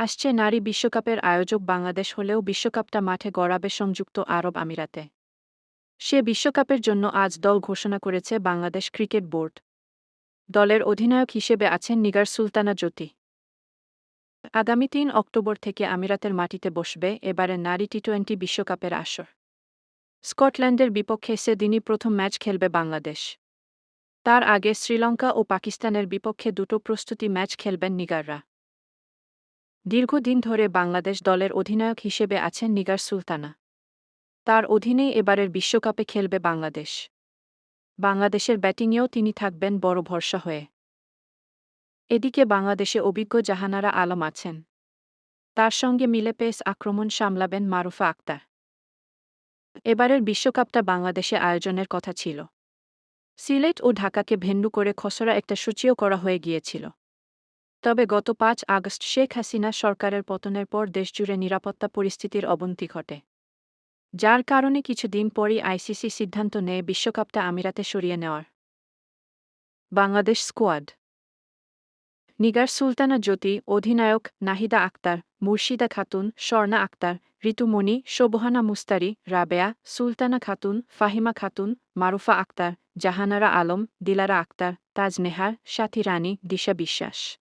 আসছে নারী বিশ্বকাপের আয়োজক বাংলাদেশ হলেও বিশ্বকাপটা মাঠে গড়াবে সংযুক্ত আরব আমিরাতে। সে বিশ্বকাপের জন্য আজ দল ঘোষণা করেছে বাংলাদেশ ক্রিকেট বোর্ড। দলের অধিনায়ক হিসেবে আছেন নিগার সুলতানা জ্যোতি। আগামী তিন অক্টোবর থেকে আমিরাতের মাটিতে বসবে এবারে নারী টি টোয়েন্টি বিশ্বকাপের আসর। স্কটল্যান্ডের বিপক্ষে সেদিনই প্রথম ম্যাচ খেলবে বাংলাদেশ। তার আগে শ্রীলঙ্কা ও পাকিস্তানের বিপক্ষে দুটো প্রস্তুতি ম্যাচ খেলবেন নিগাররা। দীর্ঘদিন ধরে বাংলাদেশ দলের অধিনায়ক হিসেবে আছেন নিগার সুলতানা। তার অধীনেই এবারের বিশ্বকাপে খেলবে বাংলাদেশ। বাংলাদেশের ব্যাটিংয়েও তিনি থাকবেন বড় ভরসা হয়ে। এদিকে বাংলাদেশে অভিজ্ঞ জাহানারা আলম আছেন। তার সঙ্গে মিলে পেস আক্রমণ সামলাবেন মারুফা আক্তার। এবারের বিশ্বকাপটা বাংলাদেশে আয়োজনের কথা ছিল। সিলেট ও ঢাকাকে ভেন্ডু করে খসড়া একটা সূচিও করা হয়ে গিয়েছিল। তবে গত পাঁচ আগস্ট শেখ হাসিনা সরকারের পতনের পর দেশজুড়ে নিরাপত্তা পরিস্থিতির অবনতি ঘটে। যার কারণে কিছুদিন পরই আইসিসি সিদ্ধান্ত নেয় বিশ্বকাপটা আমিরাতে সরিয়ে নেওয়ার। বাংলাদেশ স্কোয়াড। নিগার সুলতানা জ্যোতি, অধিনায়ক নাহিদা আক্তার, মুর্শিদা খাতুন, স্বর্ণা আক্তার, ঋতুমণি শোভহানা মুস্তারি, রাবেয়া, সুলতানা খাতুন, ফাহিমা খাতুন, মারুফা আক্তার, জাহানারা আলম, দিলারা আক্তার, তাজ নেহার, সাথী রানী, দিশা বিশ্বাস।